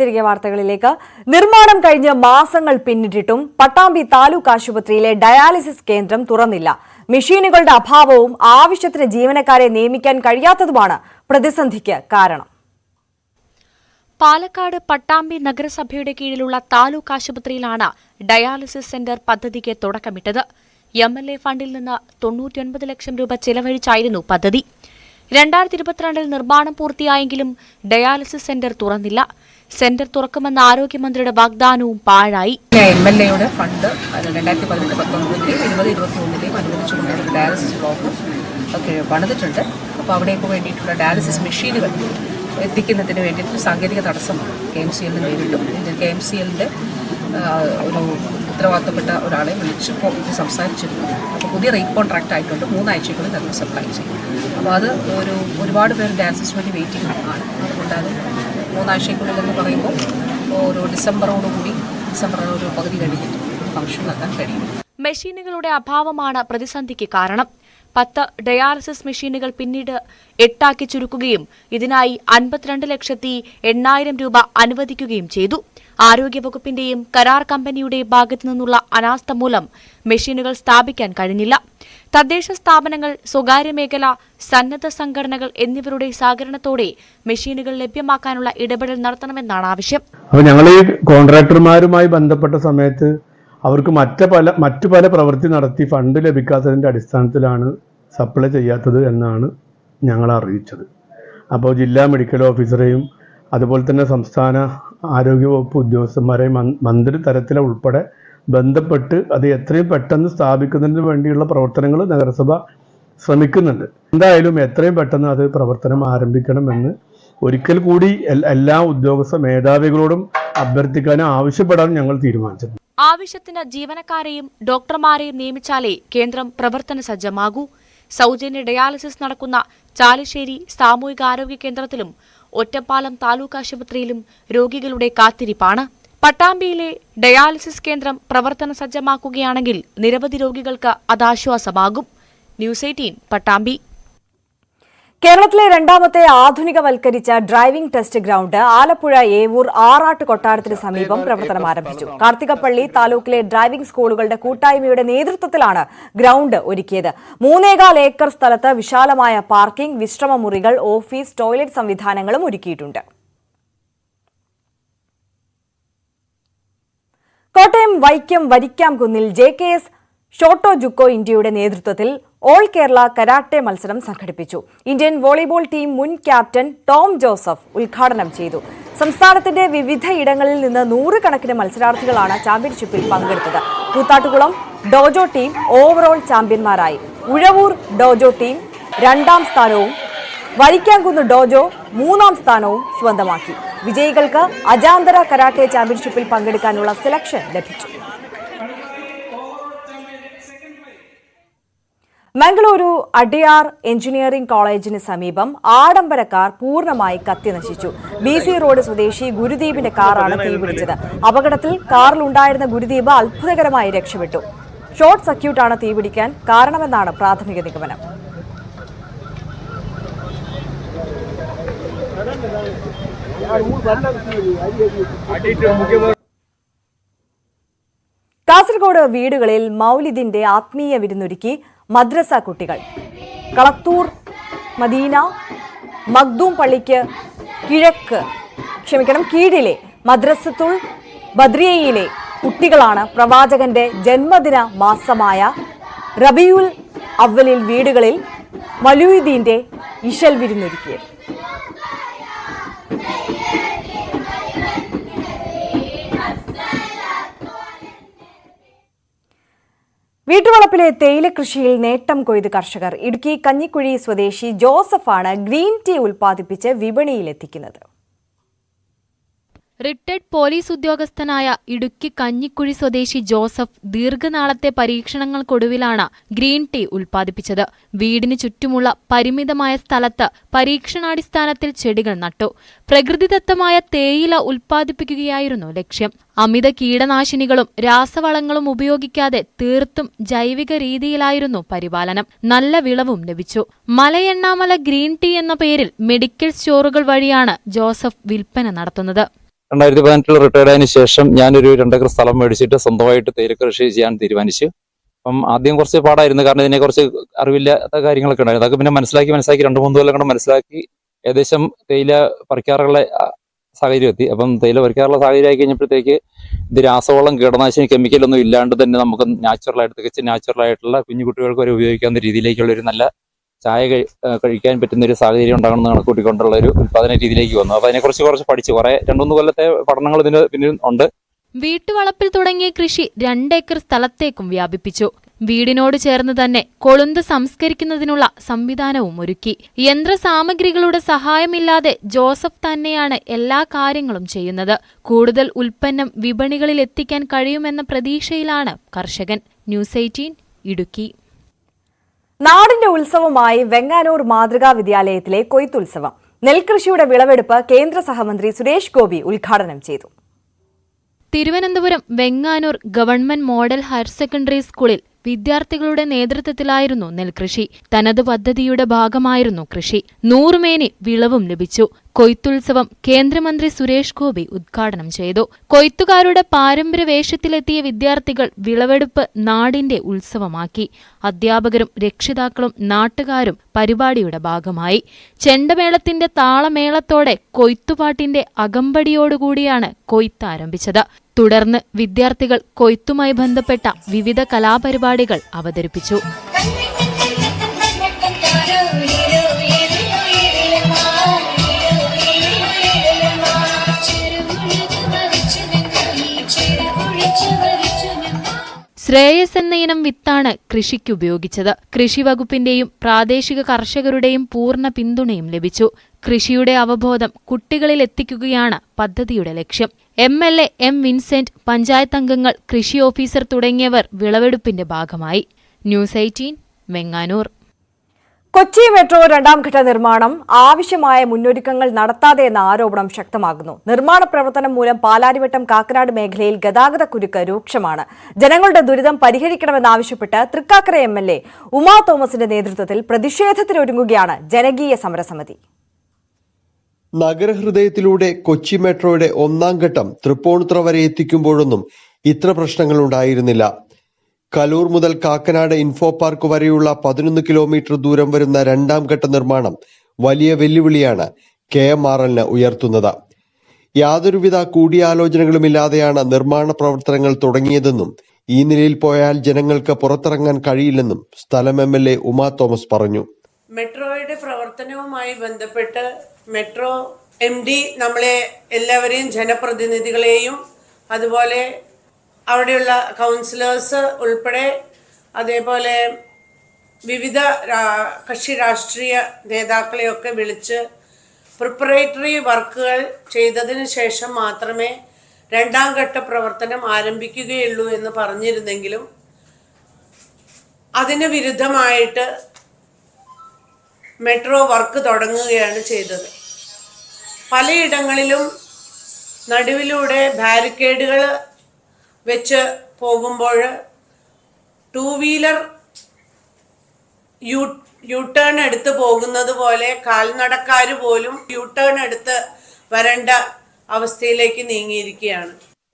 തിരികെ വാർത്തകളിലേക്ക്. നിർമ്മാണം കഴിഞ്ഞ് മാസങ്ങൾ പിന്നിട്ടിട്ടും പട്ടാമ്പി താലൂക്ക് ആശുപത്രിയിലെ ഡയാലിസിസ് കേന്ദ്രം തുറന്നില്ല. മെഷീനുകളുടെ അഭാവവും ആവശ്യത്തിന് ജീവനക്കാരെ നിയമിക്കാൻ കഴിയാത്തതുമാണ് പ്രതിസന്ധിക്ക് കാരണം. പാലക്കാട് പട്ടാമ്പി നഗരസഭയുടെ കീഴിലുള്ള താലൂക്ക് ആശുപത്രിയിലാണ് ഡയാലിസിസ് സെന്റർ പദ്ധതിക്ക് തുടക്കമിട്ടത്. എം എൽ എ ഫണ്ടിൽ നിന്ന് തൊണ്ണൂറ്റിയൊൻപത് ലക്ഷം രൂപ ചെലവഴിച്ചായിരുന്നു പദ്ധതി. രണ്ടായിരത്തി ഇരുപത്തിരണ്ടിൽ നിർമ്മാണം പൂർത്തിയായെങ്കിലും ഡയാലിസിസ് സെന്റർ തുറന്നില്ല. സെന്റർ തുറക്കുമെന്ന ആരോഗ്യമന്ത്രിയുടെ വാഗ്ദാനവും പാഴായി. എം എൽ എയുടെ ഫണ്ട് രണ്ടായിരത്തി പതിനെട്ട് പത്തൊമ്പതിലെയും ഇരുപത് ഇരുപത്തി മൂന്നിലെയും അനുവദിച്ചുകൊണ്ടുള്ള ഡയാലിസിസ് ബ്ലോക്ക് ഒക്കെ പണിതിട്ടുണ്ട്. അപ്പോൾ അവിടേക്ക് വേണ്ടിയിട്ടുള്ള ഡയാലിസിസ് മെഷീനുകൾ എത്തിക്കുന്നതിന് വേണ്ടിയിട്ട് സാങ്കേതിക തടസ്സം കെ എം സി എല്ലിന് നേരിട്ടു. കെ എം സി എല്ലിന്റെ ഒരു ഉത്തരവാദിത്തപ്പെട്ട ഒരാളെ ഇത് സംസാരിച്ചിരുന്നു. അപ്പോൾ പുതിയ റേറ്റ് കോൺട്രാക്റ്റ് ആയിട്ടുണ്ട്. മൂന്നാഴ്ചയ്ക്കുള്ളിൽ അത് സപ്ലൈ ചെയ്യും. അപ്പോൾ അത് ഒരു ഒരുപാട് പേർ ഡയാലിസിസ് വേണ്ടി വെയിറ്റിംഗ് ആണ് അതുകൊണ്ട് അത് മൂന്നാഴ്ചക്കുള്ളിൽ എന്ന് പറയുമ്പോൾ ഒരു ഡിസംബറോടുകൂടി ഡിസംബർ ഒരു പകുതി കഴിഞ്ഞിട്ട് ഫംഗ്ഷൻ നടത്താൻ കഴിയും. മെഷീനുകളുടെ അഭാവമാണ് പ്രതിസന്ധിക്ക് കാരണം. പത്ത് ഡയാലിസിസ് മെഷീനുകൾ പിന്നീട് എട്ടാക്കി ചുരുക്കുകയും ഇതിനായി അൻപത്തിരണ്ട് ലക്ഷത്തി എണ്ണായിരം രൂപ അനുവദിക്കുകയും ചെയ്തു. ആരോഗ്യവകുപ്പിന്റെയും കരാർ കമ്പനിയുടെ ഭാഗത്തു നിന്നുള്ള അനാസ്ഥ മൂലം മെഷീനുകൾ സ്ഥാപിക്കാൻ കഴിഞ്ഞില്ല. തദ്ദേശ സ്ഥാപനങ്ങൾ സ്വകാര്യ മേഖല സന്നദ്ധ സംഘടനകൾ എന്നിവരുടെ സഹകരണത്തോടെ മെഷീനുകൾ ലഭ്യമാക്കാനുള്ള ഇടപെടൽ നടത്തണമെന്നാണ് ആവശ്യം. അപ്പോൾ ഞങ്ങൾ ഈ കോൺട്രാക്ടർമാരുമായി ബന്ധപ്പെട്ട സമയത്ത് അവർക്ക് മറ്റ് പല മറ്റു പല പ്രവൃത്തി നടത്തി ഫണ്ട് ലഭിക്കാത്തതിന്റെ അടിസ്ഥാനത്തിലാണ് സപ്ലൈ ചെയ്യാത്തത് എന്നാണ് ഞങ്ങൾ അറിയിച്ചത്. അപ്പോൾ ജില്ലാ മെഡിക്കൽ ഓഫീസറെയും അതുപോലെ തന്നെ സംസ്ഥാന ആരോഗ്യവകുപ്പ് ഉദ്യോഗസ്ഥന്മാരെയും മൻ- മന്ത്രി തലത്തിലെ ഉൾപ്പെടെ ബന്ധപ്പെട്ട് അത് എത്രയും പെട്ടെന്ന് സ്ഥാപിക്കുന്നതിന് വേണ്ടിയുള്ള പ്രവർത്തനങ്ങൾ നഗരസഭ ശ്രമിക്കുന്നുണ്ട്. എന്തായാലും എത്രയും പെട്ടെന്ന് അത് പ്രവർത്തനം ആരംഭിക്കണമെന്ന് ഒരിക്കൽ കൂടി എല്ലാ ഉദ്യോഗസ്ഥ മേധാവികളോടും അഭ്യർത്ഥിക്കാനും ആവശ്യപ്പെടാനും ഞങ്ങൾ തീരുമാനിച്ചിട്ടുണ്ട്. ആവശ്യത്തിന് ജീവനക്കാരെയും ഡോക്ടർമാരെയും നിയമിച്ചാലേ കേന്ദ്രം പ്രവർത്തന സജ്ജമാകൂ. സൗജന്യ ഡയാലിസിസ് നടക്കുന്ന ചാലിശ്ശേരി സാമൂഹികാരോഗ്യ കേന്ദ്രത്തിലും ഒറ്റപ്പാലം താലൂക്ക് ആശുപത്രിയിലും രോഗികളുടെ കാത്തിരിപ്പാണ്. പട്ടാമ്പിയിലെ ഡയാലിസിസ് കേന്ദ്രം പ്രവർത്തന സജ്ജമാക്കുകയാണെങ്കിൽ നിരവധി രോഗികൾക്ക് അത് ആശ്വാസമാകും. News eighteen Pattambi. കേരളത്തിലെ രണ്ടാമത്തെ ആധുനികവൽക്കരിച്ച driving test ground Alappuzha Evoor ആറാട്ട് കൊട്ടാരത്തിന് സമീപം പ്രവർത്തനം ആരംഭിച്ചു. കാർത്തികപ്പള്ളി താലൂക്കിലെ ഡ്രൈവിംഗ് സ്കൂളുകളുടെ കൂട്ടായ്മയുടെ നേതൃത്വത്തിലാണ് ഗ്രൌണ്ട് ഒരുക്കിയത്. മൂന്നേകാൽ ഏക്കർ സ്ഥലത്ത് വിശാലമായ പാർക്കിംഗ് വിശ്രമമുറികൾ ഓഫീസ് ടോയ്ലറ്റ് സംവിധാനങ്ങളും ഒരുക്കിയിട്ടുണ്ട്. കോട്ടയം വൈക്കം വരിക്കാം കുന്നിൽ ജെ കെ എസ് ഷോട്ടോ ജുക്കോ ഇന്ത്യയുടെ നേതൃത്വത്തിൽ ഓൾ കേരള കരാട്ടെ മത്സരം സംഘടിപ്പിച്ചു. ഇന്ത്യൻ വോളിബോൾ ടീം മുൻ ക്യാപ്റ്റൻ ടോം ജോസഫ് ഉദ്ഘാടനം ചെയ്തു. സംസ്ഥാനത്തിന്റെ വിവിധ ഇടങ്ങളിൽ നിന്ന് നൂറുകണക്കിന് മത്സരാർത്ഥികളാണ് ചാമ്പ്യൻഷിപ്പിൽ പങ്കെടുത്തത്. കൂത്താട്ടുകുളം ഡോജോ ടീം ഓവറോൾ ചാമ്പ്യന്മാരായി. ഉഴവൂർ ഡോജോ ടീം രണ്ടാം സ്ഥാനവും വരിക്കാംകുന്ന് ഡോജോ മൂന്നാം സ്ഥാനവും സ്വന്തമാക്കി. വിജയികൾക്ക് അജാന്തര കരാട്ടെ ചാമ്പ്യൻഷിപ്പിൽ പങ്കെടുക്കാനുള്ള സെലക്ഷൻ ലഭിച്ചു. മംഗളൂരു അടിയാർ എഞ്ചിനീയറിംഗ് കോളേജിന് സമീപം ആഡംബര കാർ പൂർണമായി കത്തിനശിച്ചു ബി സി റോഡ് സ്വദേശി ഗുരുദീപിന്റെ കാറാണ് തീപിടിച്ചത്. അപകടത്തിൽ കാറിലുണ്ടായിരുന്ന ഗുരുദീപ് അത്ഭുതകരമായി രക്ഷപ്പെട്ടു. ഷോർട്ട് സർക്യൂട്ടാണ് തീപിടിക്കാൻ കാരണമെന്നാണ് പ്രാഥമിക നിഗമനം. കാസർഗോഡ് വീടുകളിൽ മൗലിദിന്റെ ആത്മീയ വിരുന്നൊരുക്കി മദ്രസ കുട്ടികൾ. കളത്തൂർ മദീന മഖ്ദൂം പള്ളിക്ക് കിഴക്ക്. ക്ഷമിക്കണം കീഴിലെ മദ്രസത്തുൾ ബദ്രിയയിലെ കുട്ടികളാണ് പ്രവാചകന്റെ ജന്മദിന മാസമായ റബിയുൽ അവലിൽ വീടുകളിൽ മലൂദീന്റെ ഇഷൽ വിരുന്നൊരുക്കിയത്. വീട്ടുവളപ്പിലെ തേയില കൃഷിയിൽ നേട്ടം കൊയ്ത് കർഷകർ. ഇടുക്കി കഞ്ഞിക്കുഴി സ്വദേശി ജോസഫാണ് ഗ്രീൻ ടീ ഉൽപ്പാദിപ്പിച്ച് വിപണിയിലെത്തിക്കുന്നത്. റിട്ടയർഡ് പോലീസ് ഉദ്യോഗസ്ഥനായ ഇടുക്കി കഞ്ഞിക്കുഴി സ്വദേശി ജോസഫ് ദീർഘനാളത്തെ പരീക്ഷണങ്ങൾക്കൊടുവിലാണ് ഗ്രീൻ ടീ ഉൽപ്പാദിപ്പിച്ചത്. വീടിന് ചുറ്റുമുള്ള പരിമിതമായ സ്ഥലത്ത് പരീക്ഷണാടിസ്ഥാനത്തിൽ ചെടികൾ നട്ടു. പ്രകൃതിദത്തമായ തേയില ഉൽപ്പാദിപ്പിക്കുകയായിരുന്നു ലക്ഷ്യം. അമിത കീടനാശിനികളും രാസവളങ്ങളും ഉപയോഗിക്കാതെ തീർത്തും ജൈവിക രീതിയിലായിരുന്നു പരിപാലനം. നല്ല വിളവും ലഭിച്ചു. മലയെണ്ണാമല ഗ്രീൻ ടീ എന്ന പേരിൽ മെഡിക്കൽ സ്റ്റോറുകൾ വഴിയാണ് ജോസഫ് വിൽപ്പന നടത്തുന്നത്. രണ്ടായിരത്തി പതിനെട്ടിൽ റിട്ടയർഡ് ആയതിനു ശേഷം ഞാനൊരു രണ്ടേക്കർ സ്ഥലം മേടിച്ചിട്ട് സ്വന്തമായിട്ട് തേയില കൃഷി ചെയ്യാൻ തീരുമാനിച്ചു. അപ്പം ആദ്യം കുറച്ച് പാടായിരുന്നു. കാരണം ഇതിനെക്കുറിച്ച് അറിവില്ലാത്ത കാര്യങ്ങളൊക്കെ ഉണ്ടായിരുന്നു. അതൊക്കെ പിന്നെ മനസ്സിലാക്കി മനസ്സിലാക്കി രണ്ട് മൂന്ന് കൊല്ലം കൊണ്ട് മനസ്സിലാക്കി ഏകദേശം തേയില പറിക്കാറുള്ള സാഹചര്യം എത്തി അപ്പം തേയില പറിക്കാറുള്ള സാഹചര്യം ആയി കഴിഞ്ഞപ്പോഴത്തേക്ക് ഇത് രാസവളം കീടനാശിനി കെമിക്കലൊന്നും ഇല്ലാണ്ട് തന്നെ നമുക്ക് നാച്ചുറലായിട്ട് തികച്ച് നാച്ചുറലായിട്ടുള്ള കുഞ്ഞു കുട്ടികൾക്ക് വരെ ഉപയോഗിക്കാവുന്ന രീതിയിലേക്കുള്ള ഒരു നല്ല ചായ കഴിക്കാൻ പറ്റുന്ന ഒരു സാഹചര്യം ഉണ്ടാകണമെന്ന് കണക്കൂട്ടിക്കൊണ്ടുള്ള ഒരു ഉൽപ്പാദന രീതിയിലേക്ക് വന്നു. അപ്പൊ അതിനെക്കുറിച്ച് കുറച്ച് പഠിച്ചു. കുറെ രണ്ടുമൂന്ന് കൊല്ലത്തെ പഠനങ്ങൾ ഇതിന് പിന്നിൽ ഉണ്ട്. വീട്ടുവളപ്പിൽ തുടങ്ങിയ കൃഷി രണ്ടേക്കർ സ്ഥലത്തേക്കും വ്യാപിപ്പിച്ചു. വീടിനോട് ചേർന്ന് തന്നെ കൊളുന്ത് സംസ്കരിക്കുന്നതിനുള്ള സംവിധാനവും ഒരുക്കി. യന്ത്രസാമഗ്രികളുടെ സഹായമില്ലാതെ ജോസഫ് തന്നെയാണ് എല്ലാ കാര്യങ്ങളും ചെയ്യുന്നത്. കൂടുതൽ ഉൽപ്പന്നം വിപണികളിൽ എത്തിക്കാൻ കഴിയുമെന്ന പ്രതീക്ഷയിലാണ് കർഷകൻ. News eighteen Idukki. നാടിന്റെ ഉത്സവമായി വെങ്ങാനൂർ മാതൃകാ വിദ്യാലയത്തിലെ കൊയ്ത്തുത്സവം. നെൽകൃഷിയുടെ വിളവെടുപ്പ് കേന്ദ്ര സഹമന്ത്രി സുരേഷ് ഗോപി ഉദ്ഘാടനം ചെയ്തു. Thiruvananthapuram Venganoor government model higher secondary സ്കൂളിൽ വിദ്യാർത്ഥികളുടെ നേതൃത്വത്തിലായിരുന്നു നെൽകൃഷി. തനത് പദ്ധതിയുടെ ഭാഗമായിരുന്നു കൃഷി. നൂറുമേനി വിളവും ലഭിച്ചു. കൊയ്ത്തുത്സവം കേന്ദ്രമന്ത്രി സുരേഷ് ഗോപി ഉദ്ഘാടനം ചെയ്തു. കൊയ്ത്തുകാരുടെ പാരമ്പര്യ വേഷത്തിലെത്തിയ വിദ്യാർത്ഥികൾ വിളവെടുപ്പ് നാടിന്റെ ഉത്സവമാക്കി. അധ്യാപകരും രക്ഷിതാക്കളും നാട്ടുകാരും പരിപാടിയുടെ ഭാഗമായി. ചെണ്ടമേളത്തിന്റെ താളമേളത്തോടെ കൊയ്ത്തുപാട്ടിന്റെ അകമ്പടിയോടുകൂടിയാണ് കൊയ്ത്ത് ആരംഭിച്ചത് തുടർന്ന് വിദ്യാർത്ഥികൾ കൊയ്ത്തുമായി ബന്ധപ്പെട്ട വിവിധ കലാപരിപാടികൾ അവതരിപ്പിച്ചു. ശ്രേയസ് എന്ന ഇനം വിത്താണ് കൃഷിക്ക് ഉപയോഗിച്ചത് കൃഷി വകുപ്പിന്റെയും പ്രാദേശിക കർഷകരുടെയും പൂർണ പിന്തുണയും ലഭിച്ചു. കൃഷിയുടെ അവബോധം കുട്ടികളിൽ എത്തിക്കുകയാണ് പദ്ധതിയുടെ ലക്ഷ്യം. M L A M Vincent panchayat അംഗങ്ങൾ കൃഷി ഓഫീസർ തുടങ്ങിയവർ വിളവെടുപ്പിന്റെ ഭാഗമായി. News eighteen Venganoor. Kochi metro രണ്ടാംഘട്ട നിർമ്മാണം ആവശ്യമായ മുന്നൊരുക്കങ്ങൾ നടത്താതെ എന്ന ആരോപണം ശക്തമാകുന്നു. നിർമ്മാണ പ്രവർത്തനം മൂലം പാലാരിവട്ടം കാക്കനാട് മേഖലയിൽ ഗതാഗത കുരുക്ക് രൂക്ഷമാണ്. ജനങ്ങളുടെ ദുരിതം പരിഹരിക്കണമെന്നാവശ്യപ്പെട്ട് Thrikkakara M L A Uma തോമസിന്റെ നേതൃത്വത്തിൽ പ്രതിഷേധത്തിനൊരുങ്ങുകയാണ് ജനകീയ സമരസമിതി. നഗരഹൃദയത്തിലൂടെ കൊച്ചി മെട്രോയുടെ ഒന്നാം ഘട്ടം തൃപ്പൂണിത്തുറ വരെ എത്തിക്കുമ്പോഴൊന്നും ഇത്ര പ്രശ്നങ്ങൾ ഉണ്ടായിരുന്നില്ല കലൂർ മുതൽ കാക്കനാട് ഇൻഫോ പാർക്ക് വരെയുള്ള പതിനൊന്ന് കിലോമീറ്റർ ദൂരം വരുന്ന രണ്ടാം ഘട്ട നിർമ്മാണം വലിയ വെല്ലുവിളിയാണ് കെ എം ആർ എല്ലിന് ഉയർത്തുന്നത്. യാതൊരുവിധ കൂടിയാലോചനകളുമില്ലാതെയാണ് നിർമ്മാണ പ്രവർത്തനങ്ങൾ തുടങ്ങിയതെന്നും ഈ നിലയിൽ പോയാൽ ജനങ്ങൾക്ക് പുറത്തിറങ്ങാൻ കഴിയില്ലെന്നും സ്ഥലം M L A Uma Thomas പറഞ്ഞു. മെട്രോയുടെ പ്രവർത്തനവുമായി ബന്ധപ്പെട്ട് മെട്രോ എം ഡി നമ്മളെ എല്ലാവരെയും ജനപ്രതിനിധികളെയും അതുപോലെ അവിടെയുള്ള കൗൺസിലേഴ്സ് ഉൾപ്പെടെ അതേപോലെ വിവിധ കക്ഷി രാഷ്ട്രീയ നേതാക്കളെയൊക്കെ വിളിച്ച് പ്രിപ്പറേറ്ററി വർക്കുകൾ ചെയ്തതിന് ശേഷം മാത്രമേ രണ്ടാം ഘട്ട പ്രവർത്തനം ആരംഭിക്കുകയുള്ളൂ എന്ന് പറഞ്ഞിരുന്നെങ്കിലും അതിന് വിരുദ്ധമായിട്ട് മെട്രോ വർക്ക് തുടങ്ങുകയാണ് ചെയ്തത്. പലയിടങ്ങളിലും നടുവിലൂടെ ബാരിക്കേഡുകൾ വെച്ച് പോകുമ്പോൾ two wheeler U U turn എടുത്ത് പോകുന്നത് പോലെ കാൽനടക്കാർ പോലും യു ടേൺ എടുത്ത് വരേണ്ട അവസ്ഥയിലേക്ക് നീങ്ങിയിരിക്കുകയാണ്.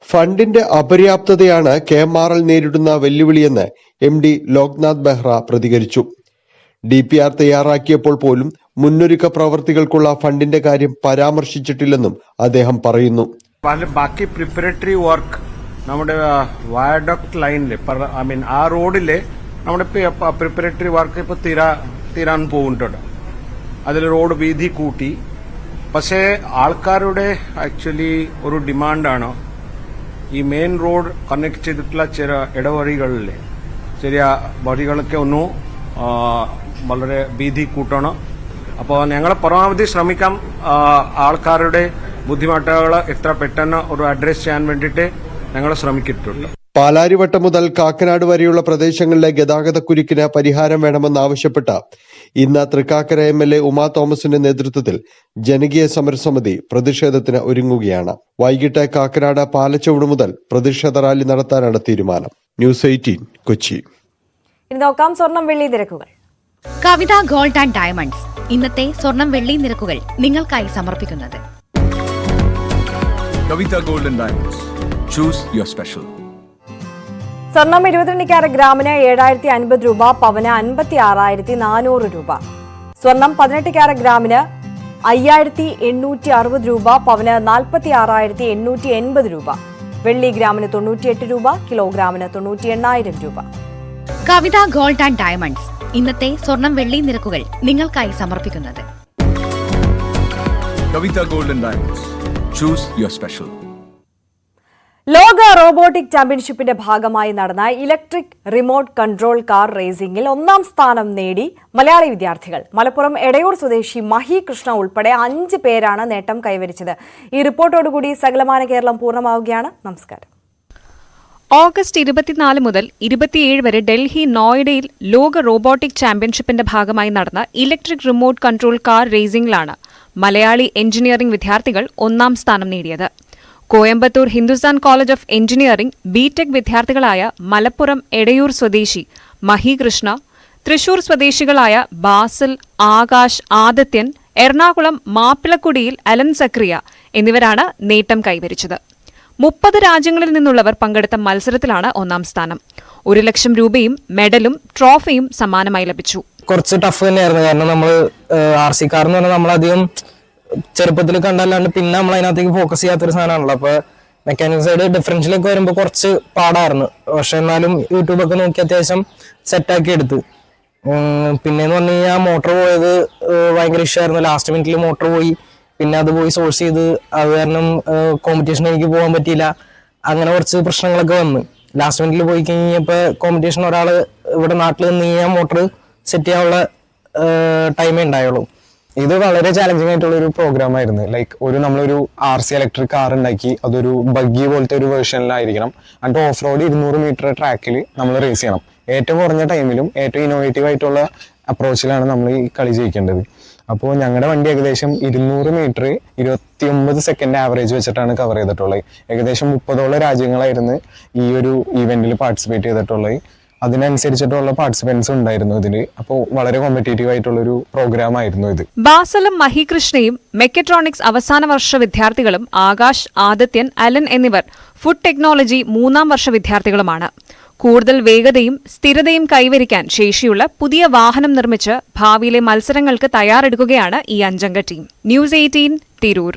ഫണ്ടിന്റെ അപര്യാപ്തതയാണ് കെ എം ആർ എൽ നേരിടുന്ന വെല്ലുവിളിയെന്ന് എം ഡി ലോക്നാഥ് ബെഹ്റ പ്രതികരിച്ചു. ഡി പി ആർ തയ്യാറാക്കിയപ്പോൾ പോലും മുന്നൊരുക്ക പ്രവർത്തികൾക്കുള്ള ഫണ്ടിന്റെ കാര്യം പരാമർശിച്ചിട്ടില്ലെന്നും അദ്ദേഹം പറയുന്നു. ബാക്കി പ്രിപ്പറേറ്ററി വർക്ക് നമ്മുടെ വയഡക്ട് ലൈനിൽ ഐ മീൻ ആ റോഡിലെ നമ്മുടെ പ്രിപ്പറേറ്ററി വർക്ക് ഇപ്പൊ തീരാ തീരാൻ പോകുന്നുണ്ട് അതിൽ റോഡ് വീതി കൂട്ടി. പക്ഷേ ആൾക്കാരുടെ ആക്ച്വലി ഒരു ഡിമാൻഡാണ് ഈ മെയിൻ റോഡ് കണക്ട് ചെയ്തിട്ടുള്ള ചില ഇടവഴികളിലെ ചെറിയ വഴികളൊക്കെ ഒന്ന് വളരെ വീതി കൂട്ടണം. അപ്പോൾ ഞങ്ങൾ പരമാവധി ശ്രമിക്കാം. ആൾക്കാരുടെ ബുദ്ധിമുട്ടുകൾ എത്ര പെട്ടെന്ന് ഒരു അഡ്രസ് ചെയ്യാൻ വേണ്ടിയിട്ട് ഞങ്ങൾ ശ്രമിക്കിട്ടുണ്ട് പാലാരിവട്ടം മുതൽ കാക്കനാട് വരെയുള്ള പ്രദേശങ്ങളിലെ ഗതാഗത കുരുക്കിന് പരിഹാരം വേണമെന്നാവശ്യപ്പെട്ട് ഇന്ന് Thrikkakara M L A Uma തോമസിന്റെ നേതൃത്വത്തിൽ ജനകീയ സമരസമിതി പ്രതിഷേധത്തിന് ഒരുങ്ങുകയാണ്. വൈകിട്ട് കാക്കനാട് പാലച്ചുവട് മുതൽ പ്രതിഷേധ റാലി നടത്താനാണ് തീരുമാനം. News eighteen Kochi. ഇനി നോക്കാം സ്വർണം വെള്ളി നിരക്കുകൾ കവിത ഗോൾഡ് ആൻഡ് ഡയമണ്ട്സ്. ഇന്നത്തെ സ്വർണം വെള്ളി നിരക്കുകൾ നിങ്ങൾക്കായി സമർപ്പിക്കുന്നത്. Kavitha gold. Choose your special. സ്വർണം ഇരുപത്തിരണ്ട് ക്യാരറ്റ് ഗ്രാമിന് ഏഴായിരത്തി അൻപത് രൂപ പവന് അൻപത്തി ആറായിരത്തി നാനൂറ് രൂപ. സ്വർണം പതിനെട്ട് ക്യാരറ്റ് ഗ്രാമിന് അയ്യായിരത്തി എണ്ണൂറ്റി അറുപത് രൂപ പവന് നാൽപ്പത്തി ആറായിരത്തി എണ്ണൂറ്റി എൺപത് രൂപ. വെള്ളി ഗ്രാമിന് തൊണ്ണൂറ്റിയെട്ട് രൂപ കിലോഗ്രാമിന് തൊണ്ണൂറ്റി എണ്ണായിരം രൂപ. Kavitha gold and diamonds. ഇന്നത്തെ സ്വർണം വെള്ളി നിരക്കുകൾ നിങ്ങൾക്കായി സമർപ്പിക്കുന്നത്. Kavitha golden diamonds choose your special. ലോക റോബോട്ടിക് ചാമ്പ്യൻഷിപ്പിന്റെ ഭാഗമായി നടന്ന ഇലക്ട്രിക് റിമോട്ട് കൺട്രോൾ കാർ റേസിംഗിൽ ഒന്നാം സ്ഥാനം നേടി മലയാളി വിദ്യാർത്ഥികൾ. മലപ്പുറം എടയൂർ സ്വദേശി മഹി കൃഷ്ണ ഉൾപ്പെടെ അഞ്ച് പേരാണ് നേട്ടം കൈവരിച്ചത്. ഈ റിപ്പോർട്ടോടുകൂടി സകലമാന കേരളം പൂർണമാവുകയാണ്. നമസ്കാരം. ഓഗസ്റ്റ് ഇരുപത്തിനാല് മുതൽ ഇരുപത്തിയേഴ് വരെ ഡൽഹി നോയിഡയിൽ ലോക റോബോട്ടിക് ചാമ്പ്യൻഷിപ്പിന്റെ ഭാഗമായി നടന്ന ഇലക്ട്രിക് റിമോട്ട് കൺട്രോൾ കാർ റേസിംഗിലാണ് മലയാളി എഞ്ചിനീയറിംഗ് വിദ്യാർത്ഥികൾ ഒന്നാം സ്ഥാനം നേടിയത്. Coimbatore Hindusthan college of engineering BTech വിദ്യാർത്ഥികളായ Malappuram Edayur സ്വദേശി മഹികൃഷ്ണ തൃശൂർ സ്വദേശികളായ ബാസിൽ ആകാശ് ആദിത്യൻ എറണാകുളം മാപ്പിളക്കുടിയിൽ അലൻ സക്രിയ എന്നിവരാണ് നേട്ടം കൈവരിച്ചത്. മുപ്പത് രാജ്യങ്ങളിൽ നിന്നുള്ളവർ പങ്കെടുത്ത മത്സരത്തിലാണ് ഒന്നാം സ്ഥാനം. ഒരു ലക്ഷം രൂപയും മെഡലും ട്രോഫിയും സമ്മാനമായി ലഭിച്ചു. കുറച്ച് ടഫ് തന്നെയായിരുന്നു. കാരണം നമ്മൾ ആർ സി കാർ എന്ന് പറഞ്ഞാൽ നമ്മളധികം ചെറുപ്പത്തിൽ കണ്ടല്ലാണ്ട് പിന്നെ നമ്മൾ അതിനകത്തേക്ക് ഫോക്കസ് ചെയ്യാത്തൊരു സാധനമാണല്ലോ. അപ്പൊ മെക്കാനിക് സൈഡ് ഡിഫറൻഷ്യലൊക്കെ വരുമ്പോൾ കുറച്ച് പാടായിരുന്നു. പക്ഷെ എന്നാലും യൂട്യൂബൊക്കെ നോക്കി അത്യാവശ്യം സെറ്റാക്കി എടുത്ത്. പിന്നെ പിന്നെന്ന് പറഞ്ഞു കഴിഞ്ഞാൽ മോട്ടോർ പോയത് ഭയങ്കര ഇഷ്യമായിരുന്നു ലാസ്റ്റ് മിനിറ്റിൽ മോട്ടോർ പോയി. പിന്നെ അത് പോയി സോഴ്സ് ചെയ്ത് അത് കാരണം കോമ്പറ്റീഷൻ എനിക്ക് പോകാൻ പറ്റിയില്ല. അങ്ങനെ കുറച്ച് പ്രശ്നങ്ങളൊക്കെ വന്ന്. ലാസ്റ്റ് മിനിറ്റിൽ പോയി കഴിഞ്ഞപ്പോൾ കോമ്പറ്റീഷൻ ഒരാൾ ഇവിടെ നാട്ടിൽ നിന്ന് കഴിഞ്ഞാൽ മോട്ടർ സെറ്റ് ചെയ്യാനുള്ള ടൈമേ ഉണ്ടായുള്ളൂ. ഇത് വളരെ ചാലഞ്ചിങ് ആയിട്ടുള്ള ഒരു പ്രോഗ്രാം ആയിരുന്നു. ലൈക്ക് ഒരു നമ്മളൊരു ആർ സി ഇലക്ട്രിക് കാർ ഉണ്ടാക്കി അതൊരു ബഗ്ഗി പോലത്തെ ഒരു വേർഷനിലായിരിക്കണം എന്നിട്ട് ഓഫ് റോഡ് ഇരുന്നൂറ് മീറ്റർ ട്രാക്കിൽ നമ്മൾ റേസ് ചെയ്യണം. ഏറ്റവും കുറഞ്ഞ ടൈമിലും ഏറ്റവും ഇന്നോവേറ്റീവ് ആയിട്ടുള്ള അപ്രോച്ചിലാണ് നമ്മൾ ഈ കളി ജയിക്കേണ്ടത്. അപ്പോൾ ഞങ്ങളുടെ വണ്ടി ഏകദേശം ഇരുന്നൂറ് മീറ്റർ ഇരുപത്തി ഒമ്പത് സെക്കൻഡ് ആവറേജ് വെച്ചിട്ടാണ് കവർ ചെയ്തിട്ടുള്ളത്. ഏകദേശം മുപ്പതോളം രാജ്യങ്ങളായിരുന്നു ഈ ഒരു ഈവെന്റിൽ പാർട്ടിസിപ്പേറ്റ് ചെയ്തിട്ടുള്ളത്. അതിനനുസരിച്ചിട്ടുള്ള പാർട്ടിസിപ്പൻസ് ഉണ്ടായിരുന്നു ഇതിൽ അപ്പോൾ വളരെ കോമ്പറ്റേറ്റീവ് ആയിട്ടുള്ള ഒരു പ്രോഗ്രാം ആയിരുന്നു ഇത്. ബാസലും മഹികൃഷ്ണയും മെക്കട്രോണിക്സ് അവസാന വർഷ വിദ്യാർത്ഥികളും ആകാശ് ആദിത്യൻ അലൻ എന്നിവർ ഫുഡ് ടെക്നോളജി മൂന്നാം വർഷ വിദ്യാർത്ഥികളുമാണ്. കൂടുതൽ വേഗതയും സ്ഥിരതയും കൈവരിക്കാൻ ശേഷിയുള്ള പുതിയ വാഹനം നിർമ്മിച്ച് ഭാവിയിലെ മത്സരങ്ങൾക്ക് തയ്യാറെടുക്കുകയാണ് ഈ അഞ്ചംഗ ടീം. News eighteen Tirur.